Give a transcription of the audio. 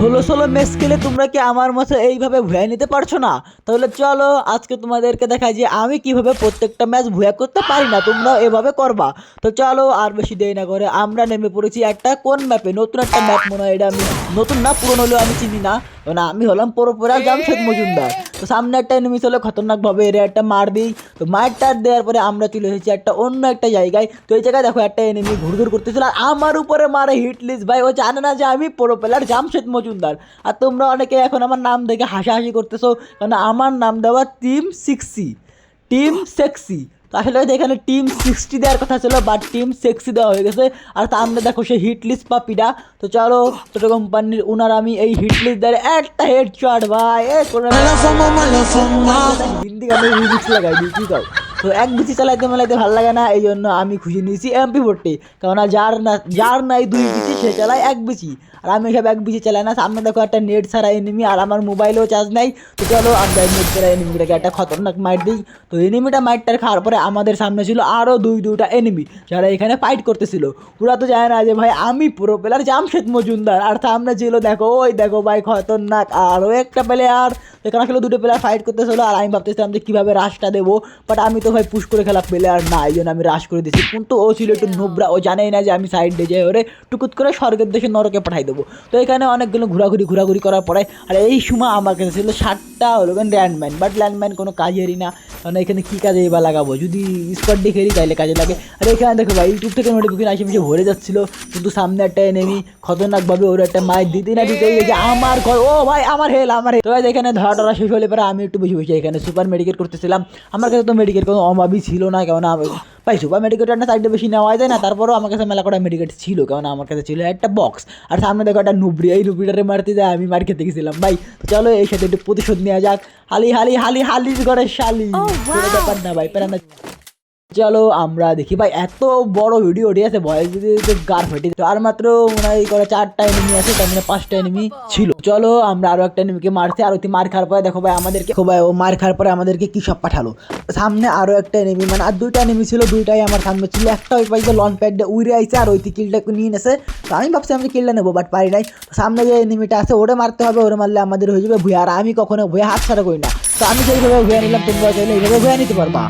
ষোলো ষোলো ম্যাচ খেলে তোমরা কি আমার মতো এইভাবে ভুয়া নিতে পারছ না? তাহলে চলো, আজকে তোমাদেরকে দেখাই যে আমি কীভাবে প্রত্যেকটা ম্যাচ ভুয়া করতে পারি না তোমরা এভাবে করবা। তো চলো, আর বেশি দেরি না করে আমরা নেমে পড়েছি একটা কোন ম্যাপে নতুন একটা ম্যাপ মনে হয় এটা আমি, নতুন না, পুরনো হলেও আমি চিনি না। কারণ আমি হলাম পুরোপুরা জামশেদ মজুমদার তো সামনে একটা এনিমি ছিল খতরনাকভাবে এর একটা মার দিই তো মারটার দেওয়ার পরে আমরা চলে এসেছি একটা অন্য একটা জায়গায় তো এই জায়গায় দেখো একটা এনিমি ঘুরঘুর করতেছিল আর আমার উপরে মারে হিট লিস্ট ভাই ও জানে না যে আমি পুরো প্লেয়ার জামশেদ মজুমদার আর তোমরা অনেকে এখন আমার নাম দেখে হাসাহাসি করতেছো কারণ আমার নাম দেওয়া টিম সিক্সি টিম সেক্সি আসলে এখানে টিম সিক্সটি দেওয়ার কথা ছিল বাট টিম সিক্সটি দেওয়া হয়ে গেছে। আর তা আমরা দেখো সে হিট লিস্ট পাপিটা তো চলো ছোটো কোম্পানির উনার আমি এই হিট লিস্ট দেয় একটা হেড শট ভাই হিন্দি মিউজিক লাগাই দিই কি তো এক বিচি চালাইতে মালাইতে ভালো লাগে না এই জন্য আমি খুঁজে নিয়েছি এমপি ফোরটি কারণ যার না, যার নাই দুই বিচি সে চালায় এক বিচি আর আমি সব এক বিচি চালাই না, সামনে দেখো একটা নেট ছাড়া এনিমি আর আমার মোবাইলেও চার্জ নাই। তো চলো আমরা নেট ছাড়া এনিমিটাকে একটা খতরনাক মাইট দিই। তো এনিমিটা মাইটটার খাওয়ার পরে আমাদের সামনে ছিল আরও দুই, দুইটা এনিমি যারা এখানে ফাইট করতেছিল। ওরা তো জানে না যে ভাই আমি পুরো প্লেয়ার জামশেদ মজুমদার। আর সামনে ছিল দেখো, ওই দেখো ভাই খতরনাক আরও একটা প্লেয়ার এখানে আসলে দুটো প্লেয়ার ফাইট করতেছিল আর আমি ভাবতেছিলাম যে কীভাবে রাশটা দেবো বাট আমি তো ভাই পুশ করে খেলা প্লেয়ার না এই জন্য আমি রাশ করে দিয়েছি। কিন্তু ও ছিল একটু নোবরা ও জানেই না যে আমি সাইড দিয়ে যাই ওরে টুকুত করে স্বর্গের দেশে নরকে পাঠাই দেবো। তো এখানে অনেকগুলো ঘোরাঘুরি ঘোরাঘুরি করার পরে আর এই সময় আমার কাছে ছিল ষাটটা হলো ল্যান্ডম্যান বাট ল্যান্ডম্যান কোনো কাজেরই না কারণ এখানে কী কাজে এবার লাগাবো? যদি স্পট দিয়ে খেলি তাহলে কাজে লাগে। আর এখানে দেখো ভাই ইউটিউব থেকে নোটিফিকেশন আশেপাশে ভরে যাচ্ছিল কিন্তু সামনে একটা এনেমি খতরনাকভাবে ওর একটা মায়ের দিতে না দিতে দেখি আমার ঘর ও ভাই আমার হেল আমার হেল তো এখানে ধরা টরা শেষ হলে পরে আমি একটু বসে বসে এখানে সুপার মেডিকেল করতেছিলাম। আমার কাছে তো মেডিকেল কোনো অভাবই ছিল না কেন আমি ভাই সুপার মেডিকেলটা না সাইডে বেশি নেওয়া যায় না তারপরেও আমার কাছে মেলা কটা মেডিকেট ছিল কেন আমার কাছে ছিল একটা বক্স আর সামনে দেখো একটা নুবড়ি এই নুবড়িটারে মারতে যায় আমি মার খেতে গেছিলাম ভাই। তো চলো এই সাথে একটু প্রতিশোধ নেওয়া যাক। হালি হালি হালি হালি করে শালি। ব্যাপার না ভাই প্যারা চলো আমরা দেখি। ভাই, এত বড় ভিডিও ঠিক আছে? ভয়েস যদি গার ফেটে আর মাত্র মনে করে চারটা এনিমি আছে, তার মানে পাঁচটা এনিমি ছিল। চলো আমরা আরও একটা এনিমিকে মারছি। আর ওই মার খাওয়ার পরে দেখো ভাই, আমাদেরকে ভাই, ও মার খাওয়ার পরে আমাদেরকে কি সব পাঠালো? সামনে আরও একটা এনিমি মানে আর দুইটা এনিমি ছিল, দুইটাই আমার সামনে ছিল। একটা ওই পাইছে লঞ্চ প্যাড উড়ে আইছে, আর ওই কিলটা নিয়ে নেছে। তো আমি ভাবছি আমি কিলটা নেব বাট পারি নাই। সামনে যে এনিমিটা আছে, ওরে মারতে হবে, ওরে মারলে আমাদের হয়ে যাবে ভুয়া। আর আমি কখনো ভুয়া হাত ছাড়া করি না। তো আমি যেইভাবে ভুয়া নিলাম চাইলে এইভাবে ভুয়া নিতে পারবা।